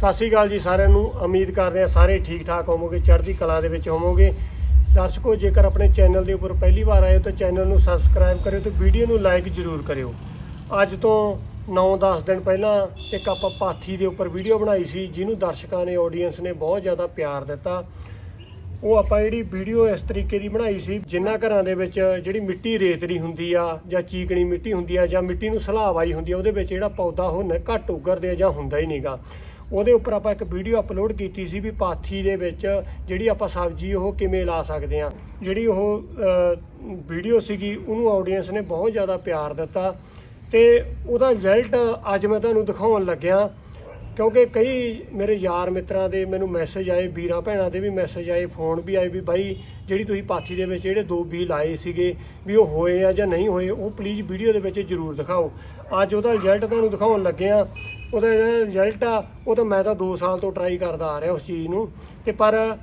ਸਤਿ ਸ਼੍ਰੀ ਅਕਾਲ ਜੀ ਸਾਰਿਆਂ ਨੂੰ। ਉਮੀਦ ਕਰਦੇ ਹਾਂ ਸਾਰੇ ਠੀਕ ਠਾਕ ਹੋਵੋਗੇ, ਚੜ੍ਹਦੀ ਕਲਾ ਦੇ ਵਿੱਚ ਹੋਵੋਗੇ। ਦਰਸ਼ਕੋ, ਜੇਕਰ ਆਪਣੇ ਚੈਨਲ ਦੇ ਉੱਪਰ ਪਹਿਲੀ ਵਾਰ ਆਏ ਹੋ ਤਾਂ ਚੈਨਲ ਨੂੰ ਸਬਸਕ੍ਰਾਈਬ ਕਰਿਓ ਤੇ ਵੀਡੀਓ ਨੂੰ ਲਾਈਕ ਜ਼ਰੂਰ ਕਰਿਓ। ਅੱਜ ਤੋਂ 9-10 ਦਿਨ ਪਹਿਲਾਂ ਇੱਕ ਆਪਾਂ ਪਾਥੀ ਦੇ ਉੱਪਰ ਵੀਡੀਓ ਬਣਾਈ ਸੀ, ਜਿਹਨੂੰ ਦਰਸ਼ਕਾਂ ਨੇ ਆਡੀਅנס ਨੇ ਬਹੁਤ ਜ਼ਿਆਦਾ ਪਿਆਰ ਦਿੱਤਾ। ਉਹ ਆਪਾਂ ਜਿਹੜੀ ਵੀਡੀਓ ਇਸ ਤਰੀਕੇ ਦੀ ਬਣਾਈ ਸੀ ਜਿਨ੍ਹਾਂ ਘਰਾਂ ਦੇ ਵਿੱਚ ਜਿਹੜੀ ਮਿੱਟੀ ਰੇਤਰੀ ਹੁੰਦੀ ਆ, ਜਾਂ ਚੀਕਣੀ ਮਿੱਟੀ ਹੁੰਦੀ ਆ, ਜਾਂ ਮਿੱਟੀ ਨੂੰ ਸਲਾਬ ਆਈ ਹੁੰਦੀ ਆ, ਉਹਦੇ ਵਿੱਚ ਜਿਹੜਾ ਪੌਦਾ ਉਹ ਨ- ਘੱਟ ਉਗਰਦੇ ਆ ਜਾਂ ਹੁੰਦਾ ਹੀ ਨਹੀਂਗਾ ਉਹਦੇ ਉੱਪਰ ਆਪਾਂ ਇੱਕ ਵੀਡੀਓ ਅਪਲੋਡ ਕੀਤੀ ਸੀ ਵੀ ਪਾਥੀ ਦੇ ਵਿੱਚ ਜਿਹੜੀ ਆਪਾਂ ਸਬਜ਼ੀ ਉਹ ਕਿਵੇਂ ਲਾ ਸਕਦੇ ਆ ਜਿਹੜੀ ਉਹ ਵੀਡੀਓ ਸੀਗੀ, ਉਹਨੂੰ ਆਡੀਅנס ਨੇ ਬਹੁਤ ਜ਼ਿਆਦਾ ਪਿਆਰ ਦਿੱਤਾ ਤੇ ਉਹਦਾ ਰਿਜ਼ਲਟ ਅੱਜ ਮੈਂ ਤੁਹਾਨੂੰ ਦਿਖਾਉਣ ਲੱਗਿਆ। ਕਿਉਂਕਿ ਕਈ ਮੇਰੇ ਯਾਰ ਮਿੱਤਰਾਂ ਦੇ ਮੈਨੂੰ ਮੈਸੇਜ ਆਏ, ਵੀਰਾਂ ਭੈਣਾਂ ਦੇ ਵੀ ਮੈਸੇਜ ਆਏ ਫੋਨ ਵੀ ਆਏ ਵੀ ਬਾਈ, ਜਿਹੜੀ ਤੁਸੀਂ ਪਾਥੀ ਦੇ ਵਿੱਚ ਜਿਹੜੇ ਦੋ ਬੀ ਲਾਏ ਸੀਗੇ ਵੀ ਉਹ ਹੋਏ ਆ ਜਾਂ ਨਹੀਂ ਹੋਏ, ਉਹ ਪਲੀਜ਼ ਵੀਡੀਓ ਦੇ ਵਿੱਚ ਜਰੂਰ ਦਿਖਾਓ। ਅੱਜ ਉਹਦਾ ਰਿਜ਼ਲਟ ਤੁਹਾਨੂੰ ਦਿਖਾਉਣ ਲੱਗੇ ਆ ਉਹਦਾ ਜਿਹੜਾ ਰਿਜ਼ਲਟ ਆ, ਉਹ ਤਾਂ ਮੈਂ ਤਾਂ 2 ਸਾਲ ਤੋਂ ਟਰਾਈ ਕਰਦਾ ਆ ਰਿਹਾ ਉਸ ਚੀਜ਼ ਨੂੰ। ਤੇ ਪਰ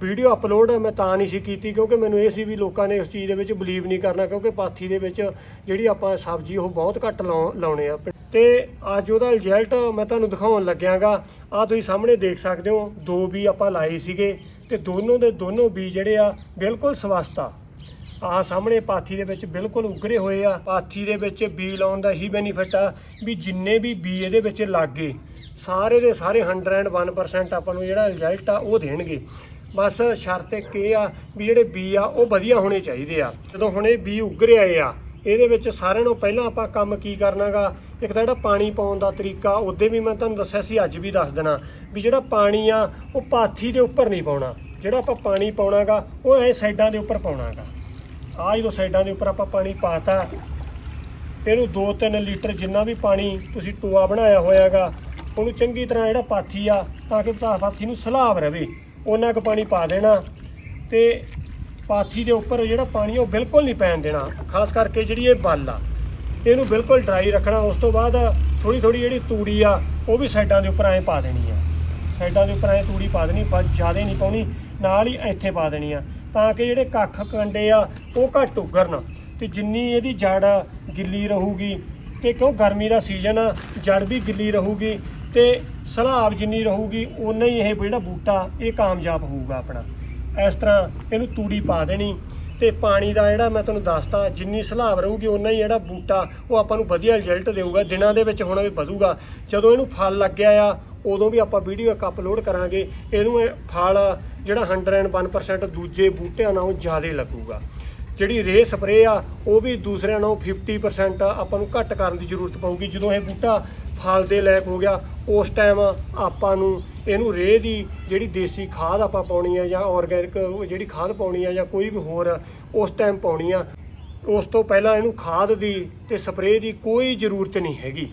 ਵੀਡੀਓ ਅਪਲੋਡ ਮੈਂ ਤਾਂ ਨਹੀਂ ਸੀ ਕੀਤੀ ਕਿਉਂਕਿ ਮੈਨੂੰ ਇਹ ਸੀ ਵੀ ਲੋਕਾਂ ਨੇ ਉਸ ਚੀਜ਼ ਦੇ ਵਿੱਚ ਬਲੀਵ ਨਹੀਂ ਕਰਨਾ ਕਿਉਂਕਿ ਪਾਥੀ ਦੇ ਵਿੱਚ ਜਿਹੜੀ ਆਪਾਂ ਸਬਜ਼ੀ ਉਹ ਬਹੁਤ ਘੱਟ ਲਾਉ- ਲਾਉਣੇ ਆ। ਤੇ ਅੱਜ ਉਹਦਾ ਰਿਜ਼ਲਟ ਮੈਂ ਤੁਹਾਨੂੰ ਦਿਖਾਉਣ ਲੱਗਿਆਗਾ। ਆ ਤੁਸੀਂ ਸਾਹਮਣੇ ਦੇਖ ਸਕਦੇ ਹੋ, ਦੋ ਵੀ ਆਪਾਂ ਲਾਏ ਸੀਗੇ ਤੇ ਦੋਨੋਂ ਦੇ ਦੋਨੋਂ ਬੀ ਜਿਹੜੇ ਆ ਬਿਲਕੁਲ ਸਵਸਥ ਆ। ਆਹ ਸਾਹਮਣੇ ਪਾਥੀ ਦੇ ਵਿੱਚ ਬਿਲਕੁਲ ਉਗਰੇ ਹੋਏ ਆ। ਪਾਥੀ ਦੇ ਵਿੱਚ ਬੀ ਲਾਉਣ ਦਾ ਹੀ ਬੈਨੀਫਿਟ ਆ ਵੀ ਜਿੰਨੇ ਵੀ ਬੀ ਇਹਦੇ ਵਿੱਚ ਲੱਗੇ, ਸਾਰੇ ਦੇ ਸਾਰੇ 101% ਆਪਾਂ ਨੂੰ ਜਿਹੜਾ ਰਿਜ਼ਲਟ ਆ ਉਹ ਦੇਣਗੇ। ਬਸ ਸ਼ਰਤ ਇੱਕ ਇਹ ਆ ਵੀ ਜਿਹੜੇ ਬੀ ਆ ਉਹ ਵਧੀਆ ਹੋਣੇ ਚਾਹੀਦੇ ਆ। ਜਦੋਂ ਹੁਣ ਇਹ ਬੀ ਉਗਰੇ ਆਏ ਆ, ਇਹਦੇ ਵਿੱਚ ਸਾਰਿਆਂ ਨੂੰ ਪਹਿਲਾਂ ਆਪਾਂ ਕੰਮ ਕੀ ਕਰਨਾਗਾ? ਇੱਕ ਤਾਂ ਜਿਹੜਾ ਪਾਣੀ ਪਾਉਣ ਦਾ ਤਰੀਕਾ, ਉਹਦੇ ਵੀ ਮੈਂ ਤੁਹਾਨੂੰ ਦੱਸਿਆ ਸੀ, ਅੱਜ ਵੀ ਦੱਸ ਦੇਣਾ ਵੀ ਜਿਹੜਾ ਪਾਣੀ ਆ, ਉਹ ਪਾਥੀ ਦੇ ਉੱਪਰ ਨਹੀਂ ਪਾਉਣਾ। ਜਿਹੜਾ ਆਪਾਂ ਪਾਣੀ ਪਾਉਣਾਗਾ, ਉਹ ਐ ਸਾਈਡਾਂ ਦੇ ਉੱਪਰ ਪਾਉਣਾਗਾ। ਆਹ ਜਦੋਂ ਸਾਈਡਾਂ ਦੇ ਉੱਪਰ ਆਪਾਂ ਪਾਣੀ ਪਾਤਾ, ਇਹਨੂੰ 2-3 ਲੀਟਰ ਜਿੰਨਾ ਵੀ ਪਾਣੀ ਤੁਸੀਂ ਟੋਆ ਬਣਾਇਆ ਹੋਇਆਗਾ, ਉਹਨੂੰ ਚੰਗੀ ਤਰ੍ਹਾਂ ਜਿਹੜਾ ਪਾਥੀ ਆ, ਤਾਂ ਕਿ ਪਾ- ਪਾਥੀ ਨੂੰ ਸਲਾਬ ਰਵੇ ਉਹਨਾਂ ਕੁ ਪਾਣੀ ਪਾ ਦੇਣਾ ਤੇ ਪਾਥੀ ਦੇ ਉੱਪਰ ਜਿਹੜਾ ਪਾਣੀ ਆ ਉਹ ਬਿਲਕੁਲ ਨਹੀਂ ਪੈਣ ਦੇਣਾ, ਖਾਸ ਕਰਕੇ ਜਿਹੜੀ ਇਹ ਬੱਲ ਆ। ਇਹਨੂੰ ਬਿਲਕੁਲ ਡਰਾਈ ਰੱਖਣਾ, ਉਸ ਤੋਂ ਬਾਅਦ ਥੋੜੀ ਥੋੜੀ ਜਿਹੜੀ ਤੂੜੀ ਆ, ਉਹ ਵੀ ਸਾਈਡਾਂ ਦੇ ਉੱਪਰ ਐਂ ਪਾ ਦੇਣੀ ਆ। ਸਾਈਡਾਂ ਦੇ ਉੱਪਰ ਐਂ ਤੂੜੀ ਪਾ ਦੇਣੀ, ਬਸ ਜ਼ਿਆਦਾ ਨਹੀਂ ਪਾਉਣੀ, ਨਾਲ ਹੀ ਇੱਥੇ ਪਾ ਦੇਣੀ ਆ। ਤਾਂ ਕਿ ਜਿਹੜੇ ਕੱਖ ਕੰਡੇ ਆ, ਉਹ ਘੱਟ ਉਗਰਨ। ਤੇ ਜਿੰਨੀ ਇਹਦੀ ਜੜ ਗਿੱਲੀ ਰਹੂਗੀ। ਤੇ ਕਿਉਂ ਗਰਮੀ ਦਾ ਸੀਜ਼ਨ ਆ, ਜੜ ਵੀ ਗਿੱਲੀ ਰਹੂਗੀ ਤੇ ਸਲਾਬ ਜਿੰਨੀ ਰਹੂਗੀ ਉਨਾ ਹੀ ਇਹ ਜਿਹੜਾ ਬੂਟਾ, ਇਹ ਕਾਮਯਾਬ ਹੋਊਗਾ ਆਪਣਾ। ਇਸ ਤਰ੍ਹਾਂ ਇਹਨੂੰ ਤੂੜੀ ਪਾ ਦੇਣੀ ਤੇ ਪਾਣੀ ਦਾ ਜਿਹੜਾ ਮੈਂ ਤੁਹਾਨੂੰ ਦੱਸਤਾ, ਜਿੰਨੀ ਸਲਾਬ ਰਹੂਗੀ ਉਨਾ ਹੀ ਜਿਹੜਾ ਬੂਟਾ, ਉਹ ਆਪਾਂ ਨੂੰ ਵਧੀਆ ਰਿਜ਼ਲਟ ਦੇਊਗਾ। ਦਿਨਾਂ ਦੇ ਵਿੱਚ ਹੁਣ ਇਹ ਵਧੂਗਾ। ਜਦੋਂ ਇਹਨੂੰ ਫਲ ਲੱਗਿਆ ਆ, ਉਦੋਂ ਵੀ ਆਪਾਂ ਵੀਡੀਓ ਇੱਕ ਅਪਲੋਡ ਕਰਾਂਗੇ। ਇਹਨੂੰ ਇਹ ਫਲ ਜਿਹੜਾ 101% ਦੂਜੇ ਬੂਟਿਆਂ ਨਾਲੋਂ ਜ਼ਿਆਦਾ ਲੱਗੂਗਾ। ਜਿਹੜੀ ਰੇ ਸਪਰੇ ਆ, ਉਹ ਵੀ ਦੂਸਰਿਆਂ ਨਾਲੋਂ 50% ਆਪਾਂ ਨੂੰ ਘੱਟ ਕਰਨ ਦੀ ਜ਼ਰੂਰਤ ਪਊਗੀ। ਜਦੋਂ ਇਹ ਬੂਟਾ ਫਲ ਦੇ ਲਾਇਕ ਹੋ ਗਿਆ, ਉਸ ਟਾਈਮ ਆਪਾਂ ਨੂੰ ਇਹਨੂੰ ਰੇ ਦੀ ਜਿਹੜੀ ਦੇਸੀ ਖਾਦ ਆਪਾਂ ਪਾਉਣੀ ਆ ਜਾਂ ਆਰਗੈਨਿਕ ਜਿਹੜੀ ਖਾਦ ਪਾਉਣੀ ਆ ਜਾਂ ਕੋਈ ਵੀ ਹੋਰ ਉਸ ਟਾਈਮ ਪਾਉਣੀ ਆ, ਉਸ ਤੋਂ ਪਹਿਲਾਂ ਇਹਨੂੰ ਖਾਦ ਦੀ ਤੇ ਸਪਰੇਅ ਦੀ ਕੋਈ ਜ਼ਰੂਰਤ ਨਹੀਂ ਹੈਗੀ।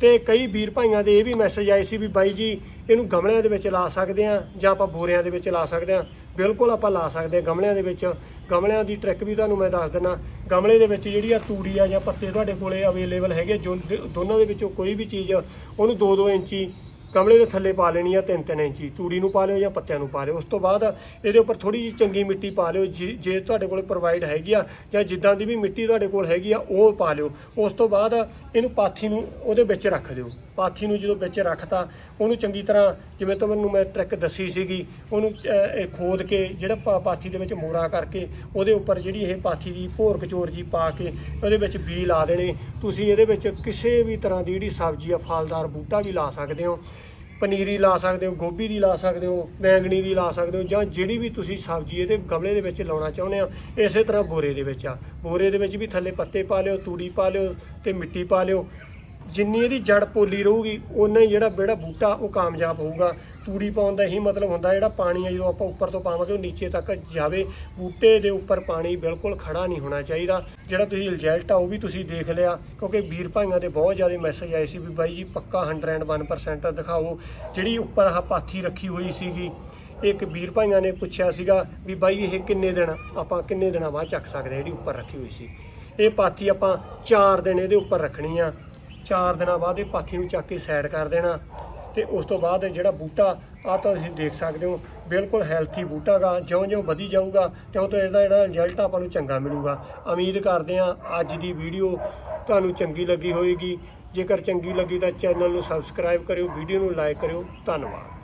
ਤੇ ਕਈ ਵੀਰ ਭਾਈਆਂ ਦੇ ਇਹ ਵੀ ਮੈਸੇਜ ਆਏ ਸੀ ਵੀ ਬਾਈ ਜੀ ਇਹਨੂੰ ਗਮਲਿਆਂ ਦੇ ਵਿੱਚ ਲਾ ਸਕਦੇ ਆ ਜਾਂ ਆਪਾਂ ਬੋਰਿਆਂ ਦੇ ਵਿੱਚ ਲਾ ਸਕਦੇ ਆ ਬਿਲਕੁਲ ਆਪਾਂ ਲਾ ਸਕਦੇ ਆ ਗਮਲਿਆਂ ਦੇ ਵਿੱਚ। ਗਮਲਿਆਂ ਦੀ ਟ੍ਰਿਕ ਵੀ ਤੁਹਾਨੂੰ ਮੈਂ ਦੱਸ ਦਿੰਦਾ ਗਮਲੇ ਦੇ ਵਿੱਚ ਜਿਹੜੀ ਆ ਤੂੜੀ ਆ ਜਾਂ ਪੱਤੇ ਤੁਹਾਡੇ ਕੋਲੇ ਅਵੇਲੇਬਲ ਹੈਗੇ ਜੋ ਦੋਨਾਂ ਦੇ ਵਿੱਚੋਂ ਕੋਈ ਵੀ ਚੀਜ਼, ਉਹਨੂੰ 2-2 ਇੰਚੀ ਗਮਲੇ ਦੇ ਥੱਲੇ ਪਾ ਲੈਣੀ ਆ 3-3 ਇੰਚੀ। ਤੂੜੀ ਨੂੰ ਪਾ ਲਿਓ ਜਾਂ ਪੱਤਿਆਂ ਨੂੰ ਪਾ ਲਿਓ। ਉਸ ਤੋਂ ਬਾਅਦ ਇਹਦੇ ਉੱਪਰ ਥੋੜੀ ਜਿਹੀ ਚੰਗੀ ਮਿੱਟੀ ਪਾ ਲਿਓ। ਜੇ- ਜੇ ਤੁਹਾਡੇ ਕੋਲ ਪ੍ਰੋਵਾਈਡ ਹੈਗੀ ਆ ਜਾਂ ਜਿੱਦਾਂ ਦੀ ਵੀ ਮਿੱਟੀ ਤੁਹਾਡੇ ਕੋਲ ਹੈਗੀ ਆ, ਉਹ ਪਾ ਲਿਓ। ਉਸ ਤੋਂ ਬਾਅਦ ਇਹਨੂੰ ਪਾਥੀ ਨੂੰ ਉਹਦੇ ਵਿੱਚ ਰੱਖ ਦਿਓ। ਪਾਥੀ ਨੂੰ ਜਦੋਂ ਵਿੱਚ ਰੱਖਤਾ, ਉਹਨੂੰ ਚੰਗੀ ਤਰ੍ਹਾਂ ਜਿਵੇਂ ਤੁਹਾਨੂੰ ਮੈਂ ਟ੍ਰਿਕ ਦੱਸੀ ਸੀਗੀ, ਉਹਨੂੰ ਇਹ ਖੋਦ ਕੇ ਜਿਹੜਾ ਪਾ- ਪਾਥੀ ਦੇ ਵਿੱਚ ਮੋਰਾ ਕਰਕੇ ਉਹਦੇ ਉੱਪਰ ਜਿਹੜੀ ਇਹ ਪਾਥੀ ਦੀ ਭੋਰ ਕਚੋਰ ਜੀ ਪਾ ਕੇ ਉਹਦੇ ਵਿੱਚ ਬੀ ਲਾ ਦੇਣੇ। ਤੁਸੀਂ ਇਹਦੇ ਵਿੱਚ ਕਿਸੇ ਵੀ ਤਰ੍ਹਾਂ ਦੀ ਜਿਹੜੀ ਸਬਜ਼ੀ ਆ, ਫਲਦਾਰ ਬੂਟਾ ਵੀ ਲਾ ਸਕਦੇ ਹੋ। ਪਨੀਰੀ ਲਾ ਸਕਦੇ ਹੋ, ਗੋਭੀ ਦੀ ਲਾ ਸਕਦੇ ਹੋ, ਬੈਂਗਣੀ ਦੀ ਲਾ ਸਕਦੇ ਹੋ, ਜਾਂ ਜਿਹੜੀ ਵੀ ਤੁਸੀਂ ਸਬਜ਼ੀ ਇਹਦੇ ਗਮਲੇ ਦੇ ਵਿੱਚ ਲਾਉਣਾ ਚਾਹੁੰਦੇ ਹੋ, ਇਸੇ ਤਰ੍ਹਾਂ ਬੋਰੇ ਦੇ ਵਿੱਚ ਆ। ਬੋਰੇ ਦੇ ਵਿੱਚ ਵੀ ਥੱਲੇ ਪੱਤੇ ਪਾ ਲਿਓ, ਤੂੜੀ ਪਾ ਲਿਓ ਤੇ ਮਿੱਟੀ ਪਾ ਲਿਓ। ਜਿੰਨੀ ਇਹਦੀ ਜੜ ਪੋਲੀ ਰਹੂਗੀ ਉਨਾ ਹੀ ਜਿਹੜਾ ਜਿਹੜਾ ਬੂਟਾ, ਉਹ ਕਾਮਯਾਬ ਹੋਊਗਾ। ਤੂੜੀ ਪਾਉਣ ਦਾ ਇਹੀ ਮਤਲਬ ਹੁੰਦਾ, ਜਿਹੜਾ ਪਾਣੀ ਹੈ ਜਦੋਂ ਆਪਾਂ ਉੱਪਰ ਤੋਂ ਪਾਵਾਂਗੇ, ਉਹ ਨੀਚੇ ਤੱਕ ਜਾਵੇ। ਬੂਟੇ ਦੇ ਉੱਪਰ ਪਾਣੀ ਬਿਲਕੁਲ ਖੜਾ ਨਹੀਂ ਹੋਣਾ ਚਾਹੀਦਾ। ਜਿਹੜਾ ਤੁਸੀਂ ਰਿਜ਼ਲਟ ਆ, ਉਹ ਵੀ ਤੁਸੀਂ ਦੇਖ ਲਿਆ। ਕਿਉਂਕਿ ਵੀਰ ਭਾਈਆਂ ਦੇ ਬਹੁਤ ਜ਼ਿਆਦਾ ਮੈਸੇਜ ਆਏ ਸੀ ਵੀ ਬਾਈ ਜੀ, ਪੱਕਾ 101% ਦਿਖਾਓ। ਜਿਹੜੀ ਉੱਪਰ ਆਹ ਪਾਥੀ ਰੱਖੀ ਹੋਈ ਸੀਗੀ, ਇੱਕ ਵੀਰ ਭਾਈਆਂ ਨੇ ਪੁੱਛਿਆ ਸੀਗਾ ਵੀ ਬਾਈ, ਇਹ ਕਿੰਨੇ ਦਿਨ, ਆਪਾਂ ਕਿੰਨੇ ਦਿਨਾਂ ਬਾਅਦ ਚੱਕ ਸਕਦੇ ਜਿਹੜੀ ਉੱਪਰ ਰੱਖੀ ਹੋਈ ਸੀ। ਇਹ ਪਾਥੀ ਆਪਾਂ 4 ਦਿਨ ਇਹਦੇ ਉੱਪਰ ਰੱਖਣੀ ਆ। 4 ਦਿਨਾਂ ਬਾਅਦ ਇਹ ਪਾਥੀ ਨੂੰ ਚੱਕ ਕੇ ਸਾਈਡ ਕਰ ਦੇਣਾ। ਤੇ ਉਸ ਤੋਂ ਬਾਅਦ ਜਿਹੜਾ ਬੂਟਾ ਆ ਤਾਂ ਤੁਸੀਂ ਦੇਖ ਸਕਦੇ ਹੋ, ਬਿਲਕੁਲ ਹੈਲਥੀ ਬੂਟਾ ਗਾ, ਜਿਉਂ-ਜਿਉਂ ਵਧੀ ਜਾਊਗਾ ਤਿਉਂ ਤੋਂ ਇਹਦਾ ਜਿਹੜਾ ਰਿਜ਼ਲਟ ਆਪਾਂ ਨੂੰ ਚੰਗਾ ਮਿਲੂਗਾ। ਉਮੀਦ ਕਰਦੇ ਹਾਂ ਅੱਜ ਦੀ ਵੀਡੀਓ ਤੁਹਾਨੂੰ ਚੰਗੀ ਲੱਗੀ ਹੋਵੇਗੀ ਜੇਕਰ ਚੰਗੀ ਲੱਗੀ ਤਾਂ ਚੈਨਲ ਨੂੰ ਸਬਸਕ੍ਰਾਈਬ ਕਰਿਓ ਵੀਡੀਓ ਨੂੰ ਲਾਈਕ ਕਰਿਓ। ਧੰਨਵਾਦ।